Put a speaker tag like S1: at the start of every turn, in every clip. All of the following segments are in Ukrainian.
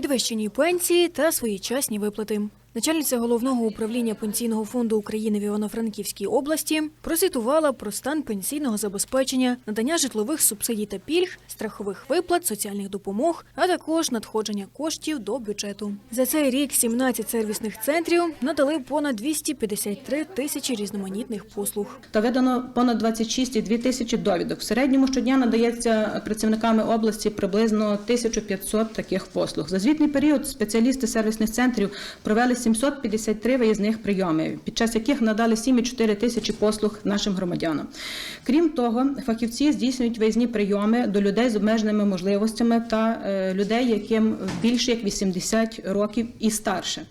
S1: підвищені пенсії та своєчасні виплати. Начальниця головного управління пенсійного фонду України в Івано-Франківській області прозвітувала про стан пенсійного забезпечення, надання житлових субсидій та пільг, страхових виплат, соціальних допомог, а також надходження коштів до бюджету. За цей рік 17 сервісних центрів надали понад 253 тисячі різноманітних послуг.
S2: Та видано понад 26,2 тисячі довідок. В середньому щодня надається працівниками області приблизно 1500 таких послуг. За звітний період спеціалісти сервісних центрів провели 753 виїзних прийоми, під час яких надали 7,4 тисячі послуг нашим громадянам. Крім того, фахівці здійснюють виїзні прийоми до людей з обмеженими можливостями та е, людей, яким більше як 80 років і старше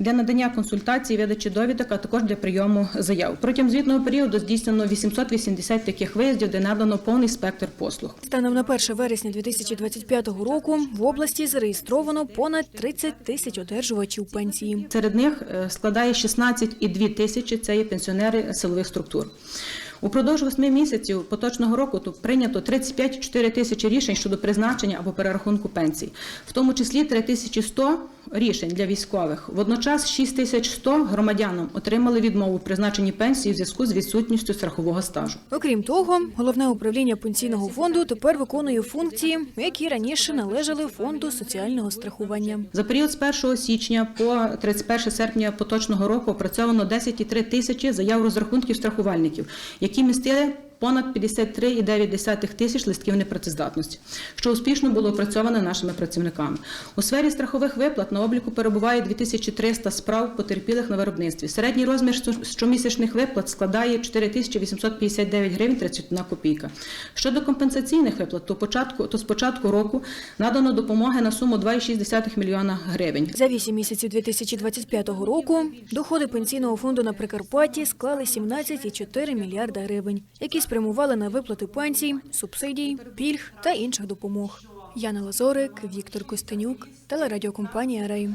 S2: для надання консультацій, видачі довідок, а також для прийому заяв. Протягом звітного періоду здійснено 880 таких виїздів, де надано повний спектр послуг.
S1: Станом на 1 вересня 2025 року в області зареєстровано понад 30 тисяч одержувачів пенсії.
S2: Серед них е, складає 16,2 тисячі це є пенсіонери силових структур. Упродовж восьми місяців поточного року тут прийнято 35,4 тисячі рішень щодо призначення або перерахунку пенсій, в тому числі 3100 рішень для військових. Водночас 6100 громадянам отримали відмову в призначенні пенсії в зв'язку з відсутністю страхового стажу.
S1: Окрім того, головне управління пенсійного фонду тепер виконує функції, які раніше належали фонду соціального страхування.
S2: За період з 1 січня по 31 серпня поточного року опрацьовано 10,3 тисячі заяв розрахунків страхувальників, які містили понад 53,9 тисяч листків непрацездатності, що успішно було опрацьовано нашими працівниками. У сфері страхових виплат на обліку перебуває 2300 справ потерпілих на виробництві. Середній розмір щомісячних виплат складає 4859 гривень 31 копійка. Щодо компенсаційних виплат, то, початку, то з початку року надано допомоги на суму 2,6 мільйона гривень.
S1: За 8 місяців 2025 року доходи пенсійного фонду на Прикарпатті склали 17,4 мільярда гривень, які спрямували на виплати пенсій, субсидій, пільг та інших допомог. Яна Лазорик, Віктор Костенюк, телерадіокомпанія Рей.